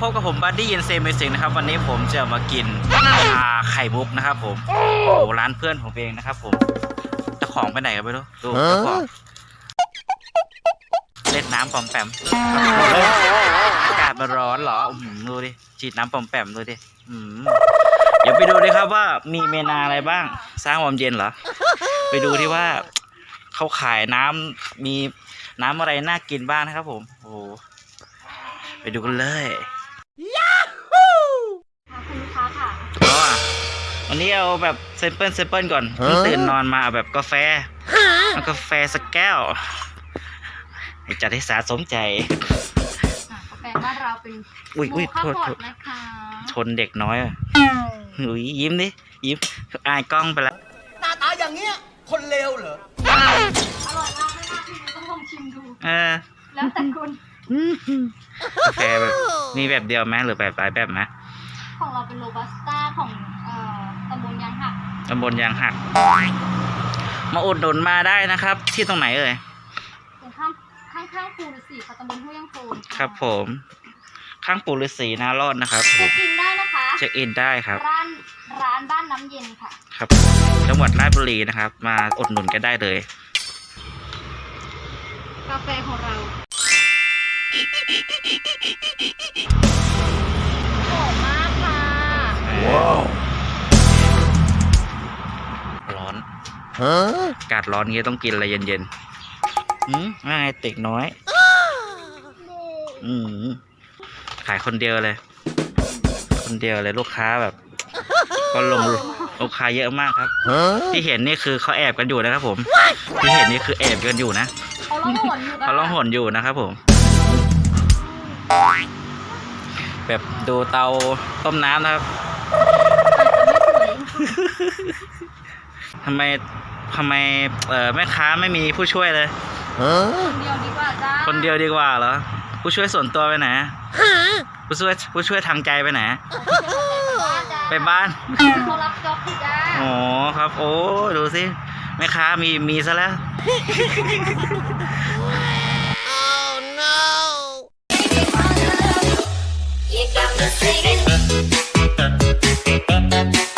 พบกับผมบัดดี้เยินเซมิสิงนะครับวันนี้ผมจะมากินชาไข่มุกนะครับผมโอ้โหร้านเพื่อนผมเองนะครับผมจ้าของไปไหนกันไม่รู้ดูเจ้าของเล่นน้ำปอมแปมอากาศมันร้อนเหรออืมดูดิฉีดน้ำปอมแปมดูดิอืมเดี๋ยวไปดูดิครับว่ามีเมนาอะไรบ้าง สร้างความเย็นเหรอ ไปดูที่ว่าเขาขายน้ำมีน้ำอะไรน่ากินบ้างนะครับผม โอ้โหไปดูกันเลย วันนี้เอาแบบเซมเปิลเซมเปิลก่อนเพิ่งตื่นนอนมาเอาแบบกาแฟเอากาแฟสักแก้วให้จัดให้สาสมใจอะกาแฟบ้านเราเป็นอุ้ยอุ้ยโมโทคาษพอโทดษนะคะชนเด็กน้อยอะอุ้ยยิ้มดิยิ้มอายกล้องไปแล้วหน้าตาอย่างเงี้ยคนเลวเหรออร่อยมากเลยค่ะพี่ต้องลองชิมดูเออแล้วแต่คุณกาแฟแบบมีแบบเดียวไหมหรือแบบหลายแบบไหมของเราเป็นโรบัสต้าของเอ่อ ตำบลยางหัก มาอุดหนุนมาได้นะครับ ที่ตรงไหนเอ่ยตรงข้ามข้างข้างๆภูฤาษีค่ะตำบลห้วยยางโพนะครับ ผม ข้างปู่ฤาษีนารอดนะครับผเช็มคอินได้นะคะเช็คอินได้ครับ ร้านร้านบ้านน้ำเย็นค่ะ ครับ จังหวัดราชบุรีนะครับ มาอุดหนุนกันได้เลย กาแฟของเรา อากาศร้อนงี้ต้องกินอะไรเย็นๆอืมว่าไงเต็กน้อย อืมขายคนเดียวเลย คนเดียวเลยลูกค้าแบบ ก็ลงลูกค้าเยอะมากครับ ที่เห็นนี่คือเขาแอบกันอยู่นะครับผม ที่เห็นนี่คือแอบกันอยู่นะเขาล่องหนอยู่ค่ะเขาล่องหนอยู่นะครับผม แบบดูเตาต้มน้ำนะครับทำไม ทำไมเอ่อแม่ค้าไม่มีผู้ช่วยเลย คนเดียวดีกว่าจ้าคนเดียวดีกว่าเหรอ ผู้ช่วยส่วนตัวไปไหน ผู้ช่วยผู้ช่วยทางใจไปไหน ไปบ้านเขารับจ็อบอยู่จ้าอ๋อครับ โอ้ดูสิแม่ค้ามีมีซะแล้ว Mata,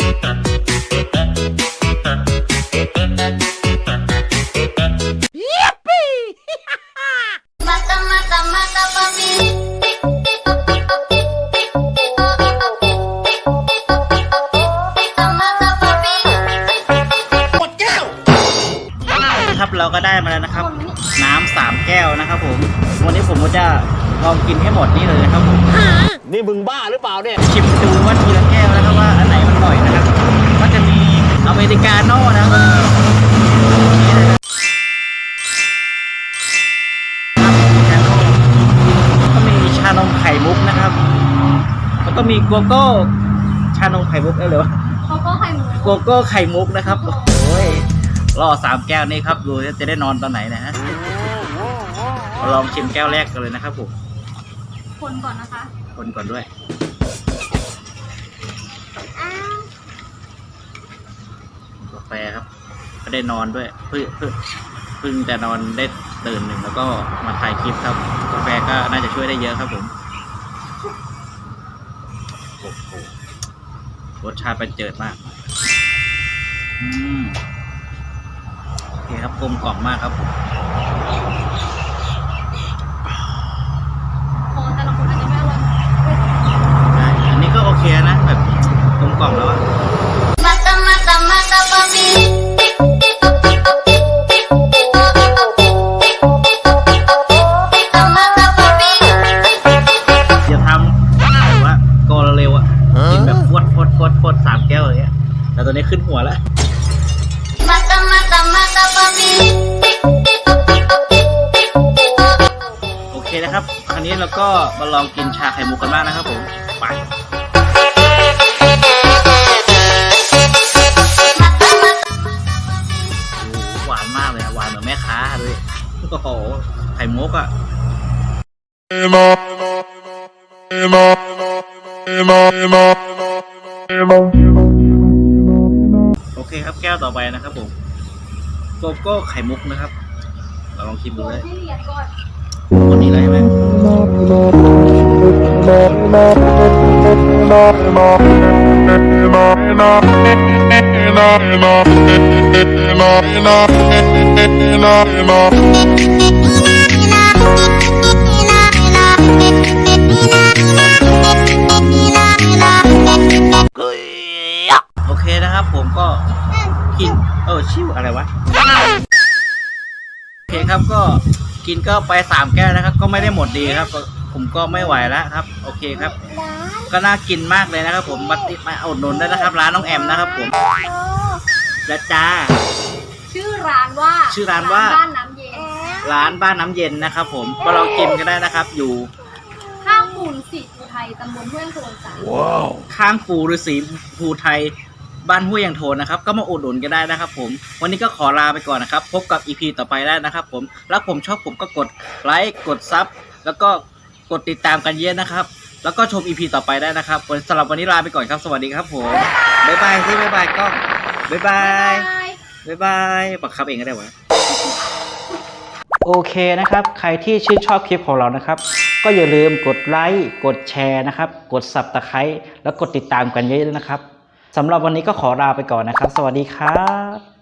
เราก็ได้มาแล้วนะครับ น้ำสามแก้วนะครับผม วันนี้ผมก็จะลองกินให้หมดนี่เลยนะครับผมนี่มึงบ้าหรือเปล่าเนี่ยชิมดูว่าทีละแก้วนะครับว่าอันไหนมันอร่อยนะครับ ก็จะมีอเมริกาโน่นะครับนี่เลยนะครับอเมริกาโน่ก็มีชานมไข่มุกนะครับ แล้วก็มีโกโก้ชานมไข่มุกได้เลยวะเขาก็ไข่หมูโกโก้ไข่มุกนะครับ โอ้ยรอสามแก้วนี้ครับ ดูว่าจะได้นอนตอนไหนนะฮะมาลองชิมแก้วแรกกันเลยนะครับผม คนก่อนนะคะ คนก่อนด้วย กาแฟครับ ก็ได้นอนด้วย เพิ่งเพิ่งเพิ่งจะนอนได้ตื่นหนึ่งแล้วก็มาถ่ายคลิปครับ กาแฟก็น่าจะช่วยได้เยอะครับผมโอ้โหรสชาติเป็นเจิดมาก อืมโอเครับกลมกล่อมมากครับผมโอ้แต่ละคนอาจจะไม่อร่อยได้อันนี้ก็โอเคนะแบบกลมกล่อมแล้วอะอย่าทำแบบว่ากนเร็วอะกินแบบฟวดฟวดฟวดฟวดสามแก้วอย่างเงี้ยแต่ตอนนี้ขึ้นหัวแล้ว เคนะครับ คราวนี้เราก็มาลองกินชาไข่มุกกันบ้างนะครับผม ไปหวานมากเลยอะหวานเหมือนแม่ค้าเลยโอ้โห ไข่มุกอะโอเคครับแก้วต่อไปนะครับผมโกโก้ไข่มุกนะครับ เราลองชิมดูเลย ไหมโอเคนะครับผมก็กินเออชิวอะไรวะ โอเคครับก็ กินก็ไปสามแก้วนะครับ ก็ไม่ได้หมดดีครับก็ผมก็ไม่ไหวแล้วครับ โอเคครับ ก็น่ากินมากเลยนะครับ ผมมาติมาอุดหนุนได้นะครับ ร้านน้องแอมนะครับ ผมและจ้า ชื่อร้านว่าชื่อร้านว่า บ้านน้ำเย็นร้านบ้านน้ำเย็นนะครับ ผมก็เรากินกันได้นะครับ อยู่ข้างปูนสีอุทัยตำบลห้วยโทนจ้ะข้างปูฤาษีภูไทย บ้านห้วยยางโทนนะครับ ก็มาอุดหนุนกันได้นะครับผม วันนี้ก็ขอลาไปก่อนนะครับ พบกับ EP ต่อไปได้นะครับผม แล้วผมชอบผมก็กดไลค์กดซับแล้วก็กดติดตามกันเยอะนะครับ แล้วก็ชม EP ต่อไปได้นะครับสำหรับวันนี้ลาไปก่อนครับ สวัสดีครับผมบ๊ายบายสิบ๊ายบายกล้องบ๊ายบายบ๊ายบายบ๊ายบายบักคับเองก็ได้วะโอเคนะครับ ใครที่ชื่นชอบคลิปของเรานะครับ ก็อย่าลืมกดไลค์ กดแชร์นะครับ กด subscribe แล้วกดติดตามกันเยอะๆนะครับ สำหรับวันนี้ก็ขอลาไปก่อนนะครับ สวัสดีครับ